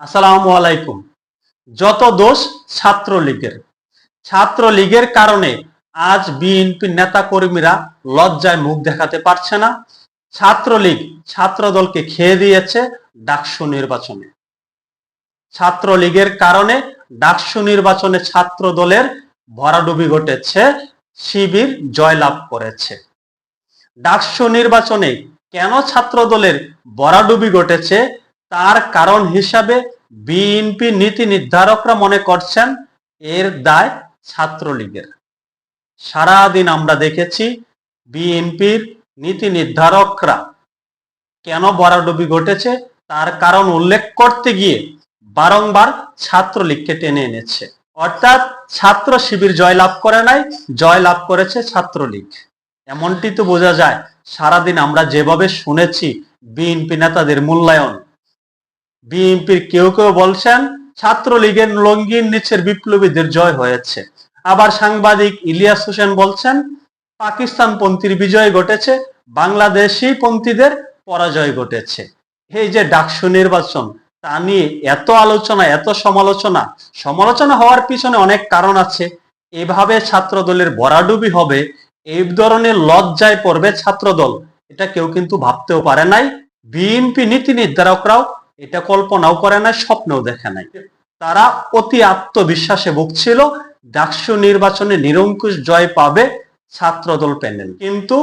আসসালামু আলাইকুম। যত দোষ ছাত্রলীগের। ছাত্রলীগের কারণে আজ বিএনপি নেতা কর্মীরা লজ্জায় মুখ দেখাতে পারছে না। ছাত্রলীগ ছাত্রদলকে খেয়ে দিয়েছে ডাকসু নির্বাচনে। ছাত্রলীগের কারণে ডাকসু নির্বাচনে ছাত্র দলের ভরাডুবি ঘটেছে, শিবির জয়লাভ করেছে। ডাকসু নির্বাচনে কেন ছাত্র দলের ভরাডুবি ঘটেছে তার কারণ হিসাবে বিএনপি নীতি নির্ধারকরা মনে করছেন এর দায় ছাত্রলীগের। সারাদিন আমরা দেখেছি বিএনপির নীতি নির্ধারকরা কেন বরাডুবি ঘটেছে, তার কারণ উল্লেখ করতে গিয়ে বারংবার ছাত্রলীগকে টেনে এনেছে। অর্থাৎ ছাত্র শিবির জয়লাভ করে নাই, জয়লাভ করেছে ছাত্রলীগ। এমনটি তো বোঝা যায়, সারাদিন আমরা যেভাবে শুনেছি বিএনপি নেতাদের মূল্যায়ন। বিএনপির কেউ কেউ বলছেন, ছাত্রলীগের লঙ্গির নিচের বিপ্লবীদের জয় হয়েছে। আবার সাংবাদিক ইলিয়াস হোসেন বলছেন পাকিস্তান পন্থীর বিজয় ঘটেছে, বাংলাদেশি পন্থীদের পরাজয় ঘটেছে। এই যে ডাকসু নির্বাচন, তা নিয়ে এত আলোচনা, এত সমালোচনা সমালোচনা হওয়ার পিছনে অনেক কারণ আছে। এভাবে ছাত্র দলের ভরাডুবি হবে, এই ধরনের লজ্জায় পড়বে ছাত্রদল। এটা কেউ কিন্তু ভাবতেও পারে নাই। বিএনপি নীতি নির্ধারকরাও এটা কল্পনাও করে নাই, স্বপ্নেও দেখে নাই। তারা অতি আত্মবিশ্বাসে ভুগছিল, ডাকসু নির্বাচনে নিরঙ্কুশ জয় পাবে ছাত্রদল প্যানেল। কিন্তু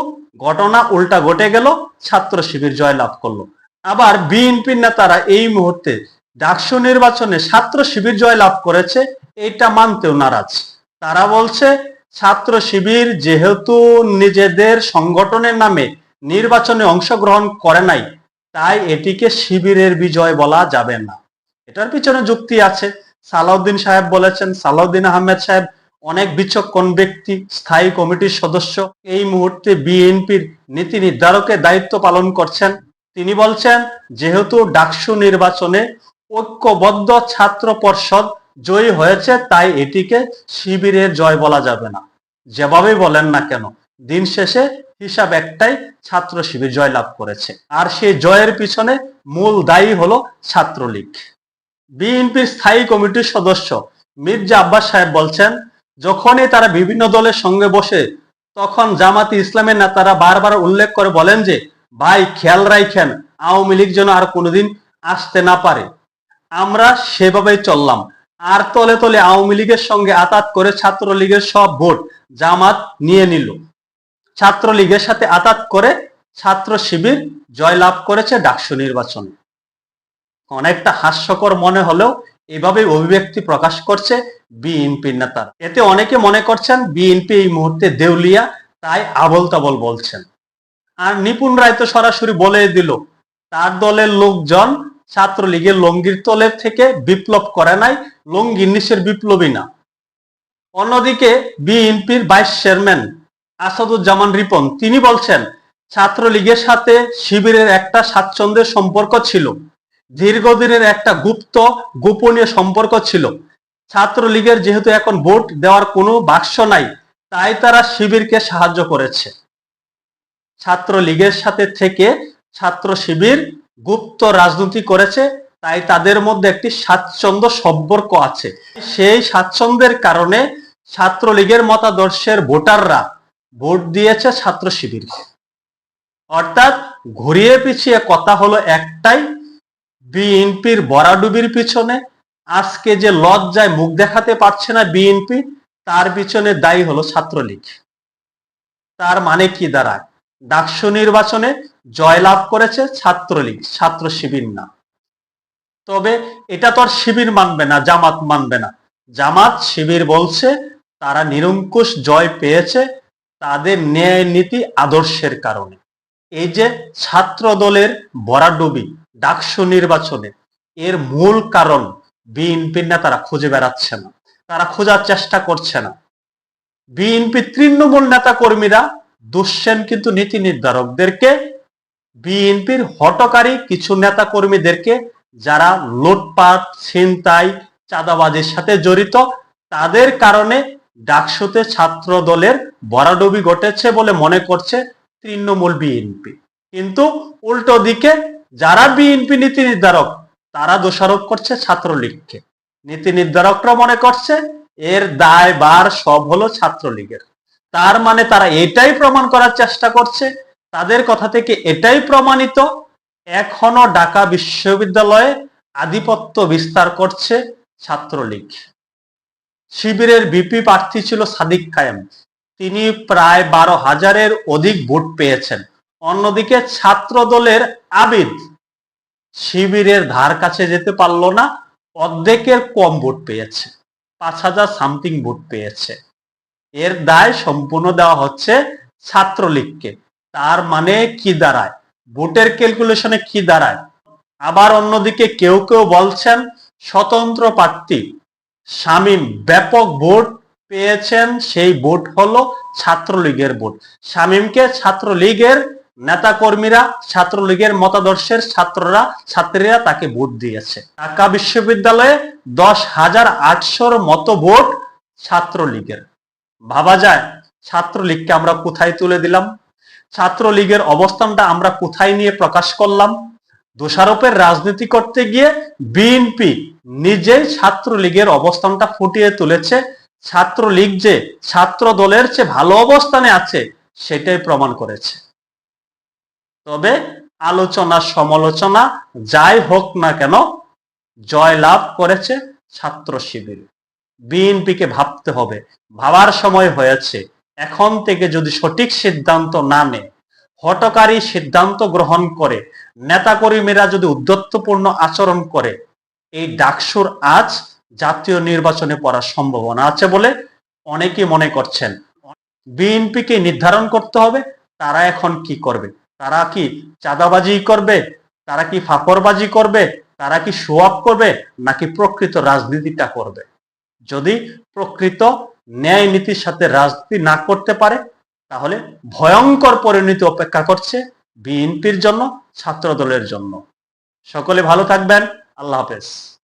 ঘটনা উল্টা ঘটে গেল, ছাত্র শিবির জয় লাভ করল। আবার বিএনপির নেতারা এই মুহূর্তে ডাকসু নির্বাচনে ছাত্র শিবির জয় লাভ করেছে, এটা মানতেও নারাজ। তারা বলছে, ছাত্র শিবির যেহেতু নিজেদের সংগঠনের নামে নির্বাচনে অংশগ্রহণ করে নাই তাই এটিকে শিবিরের বিজয় বলা যাবে না। এটার পিছনে যুক্তি আছে। সালাউদ্দিন সাহেব বলেছেন, সালাউদ্দিন আহমেদ সাহেব অনেক বিচক্ষণ ব্যক্তি, স্থায়ী কমিটির সদস্য। এই মুহূর্তে বিএনপির নীতি নির্ধারকের দায়িত্ব পালন করছেন। তিনি বলছেন, যেহেতু ডাকসু নির্বাচনে ঐক্যবদ্ধ ছাত্র পর্ষদ জয়ী হয়েছে, তাই এটিকে শিবিরের জয় বলা যাবে না। যেভাবেই বলেন না কেন, দিন শেষে হিসাব একটাই, ছাত্র শিবির জয় লাভ করেছে। আর সেই জয়ের পিছনে মূল দায়ী হলো ছাত্রলীগ। বিএনপির স্থায়ী কমিটির সদস্য মির্জা আব্বাস সাহেব বলছেন, যখনই তারা বিভিন্ন দলের সঙ্গে বসে, তখন জামাতি ইসলামের নেতারা বারবার উল্লেখ করে বলেন যে, ভাই, খেয়াল রাখেন আওয়ামী লীগ যেন আর কোনোদিন আসতে না পারে। আমরা সেভাবেই চললাম। আর তলে তলে আওয়ামী লীগের সঙ্গে আতাত করে ছাত্রলীগের সব ভোট জামাত নিয়ে নিল। ছাত্রলীগের সাথে আতাত করে ছাত্র শিবির জয়লাভ করেছে ডাকসু নির্বাচনে। অনেকটা হাস্যকর মনে হলেও এভাবে অভিব্যক্তি প্রকাশ করছে বিএনপির নেতারা এতে অনেকে মনে করছেন বিএনপি এই মুহূর্তে দেউলিয়া, তাই আবল তাবল বলছেন। আর নিপুণ রায় তো সরাসরি বলে দিল, তার দলের লোকজন ছাত্রলীগের লঙ্গির তলের থেকে বিপ্লব করে নাই লঙ্গির নিচের বিপ্লবী না। অন্যদিকে বিএনপির ভাইস চেয়ারম্যান আসাদুজ্জামান রিপন, তিনি বলছেন, ছাত্রলীগের সাথে শিবিরের একটা স্বাচ্ছন্দ্যের সম্পর্ক ছিল। দীর্ঘদিনের একটা গুপ্ত, গোপনীয় সম্পর্ক ছিল। ছাত্রলীগের যেহেতু এখন ভোট দেওয়ার কোনো বাক্স নাই, তাই তারা শিবিরকে সাহায্য করেছে। ছাত্রলীগের সাথে থেকে ছাত্র শিবির গুপ্ত রাজনীতি করেছে, তাই তাদের মধ্যে একটি স্বাচ্ছন্দ্য সম্পর্ক আছে। সেই স্বাচ্ছন্দ্যের কারণে ছাত্রলীগের মতাদর্শের ভোটাররা ভোট দিয়েছে ছাত্র শিবিরকে। অর্থাৎ ঘুরিয়ে পিছিয়ে কথা হলো একটাই, বিএনপির বরাডুবির পিছনে। আজকে যে লজ্জায় মুখ দেখাতে পারছে না বিএনপি, তার পিছনে দায়ী হলো ছাত্রলীগ। তার মানে কি দাঁড়ায়? ডাকসু নির্বাচনে জয়লাভ করেছে ছাত্রলীগ, ছাত্র শিবির না। তবে এটা তো আর শিবির মানবে না, জামাত মানবে না। জামাত, শিবির বলছে, তারা নিরঙ্কুশ জয় পেয়েছে তাদের ন্যায় নীতি আদর্শের কারণে। এই যে ছাত্র দলের বরাডুবি ডাকসু নির্বাচনে এর মূল কারণ বিএনপির নেতারা খুঁজে বেড়াচ্ছে না। তারা খোঁজার চেষ্টা করছে না। বিএনপি তৃণমূল নেতা কর্মীরা দুঃসেন কিন্তু নীতি নির্ধারকদেরকে, বিএনপির হটকারী কিছু নেতা কর্মীদেরকে যারা লুটপাট, ছিনতাই, চাঁদাবাজির সাথে জড়িত, তাদের কারণে ডাকসুতে ছাত্র দলের বরাডুবি ঘটেছে বলে মনে করছে তৃণমূল বিএনপি। কিন্তু উল্টো দিকে যারা বিএনপি নীতি নির্ধারক, তারা দোষারোপ করছে ছাত্রলীগকে। নীতি নির্ধারকরা মনে করছে এর দায় বার সব হলো ছাত্রলীগের। তার মানে তারা এটাই প্রমাণ করার চেষ্টা করছে। তাদের কথা থেকে এটাই প্রমাণিত, এখনও ঢাকা বিশ্ববিদ্যালয়ে আধিপত্য বিস্তার করছে ছাত্রলীগ। শিবিরের বিপি প্রার্থী ছিল সাদিক কায়েম। তিনি প্রায় বারো হাজারের অধিক ভোট পেয়েছেন। অন্যদিকে ছাত্র দলের আবিদ শিবিরের ধার কাছে যেতে পারল না, অর্ধেকের কম ভোট পেয়েছে, পাঁচ হাজার সামথিং ভোট পেয়েছে। এর দায় সম্পূর্ণ দেওয়া হচ্ছে ছাত্রলীগকে। তার মানে কি দাঁড়ায়? ভোটের ক্যালকুলেশনে কি দাঁড়ায়? আবার অন্যদিকে কেউ কেউ বলছেন, স্বতন্ত্র প্রার্থী শামীম ব্যাপক ভোট পেয়েছেন, সেই ভোট হলো ছাত্রলীগের ভোট। শামীমকে ছাত্রলীগের নেতাকর্মীরা, ছাত্রলীগের মতাদর্শের ছাত্ররা, ছাত্রীরা তাকে ভোট দিয়েছে। ঢাকা বিশ্ববিদ্যালয়ে দশ হাজার আটশোর মতো ভোট ছাত্রলীগের। ভাবা যায়, ছাত্রলীগকে আমরা কোথায় তুলে দিলাম? ছাত্রলীগের অবস্থানটা আমরা কোথায় নিয়ে প্রকাশ করলাম? দোষারোপের রাজনীতি করতে গিয়ে বিএনপি নিজেই ছাত্রলীগের অবস্থানটা ফুটিয়ে তুলেছে। ছাত্রলীগ যে ছাত্র দলের চেয়ে ভালো অবস্থানে আছে, সেটাই প্রমাণ করেছে। তবে আলোচনা, সমালোচনা যাই হোক না কেন জয় লাভ করেছে ছাত্র শিবির। বিএনপিকে ভাবতে হবে। ভাবার সময় হয়েছে। এখন থেকে যদি সঠিক সিদ্ধান্ত না নেয় হটকারী সিদ্ধান্ত গ্রহণ করে। নেতাকর্মীরা যদি উদ্ধত্তপূর্ণ আচরণ করে, এই ডাকসুর আজ জাতীয় নির্বাচনে পড়ার সম্ভাবনা আছে বলে অনেকে মনে করছেন। বিএনপিকে নির্ধারণ করতে হবে, তারা এখন কি করবে? তারা কি চাঁদাবাজি করবে? তারা কি ফাপড়বাজি করবে? তারা কি শোয়াপ করবে? নাকি প্রকৃত রাজনীতিটা করবে? যদি প্রকৃত ন্যায় নীতির সাথে রাজনীতি না করতে পারে তাহলে ভয়ঙ্কর পরিণতি অপেক্ষা করছে বিএনপির জন্য ছাত্র দলের জন্য। সকলে ভালো থাকবেন। আল্লাহ হাফেজ।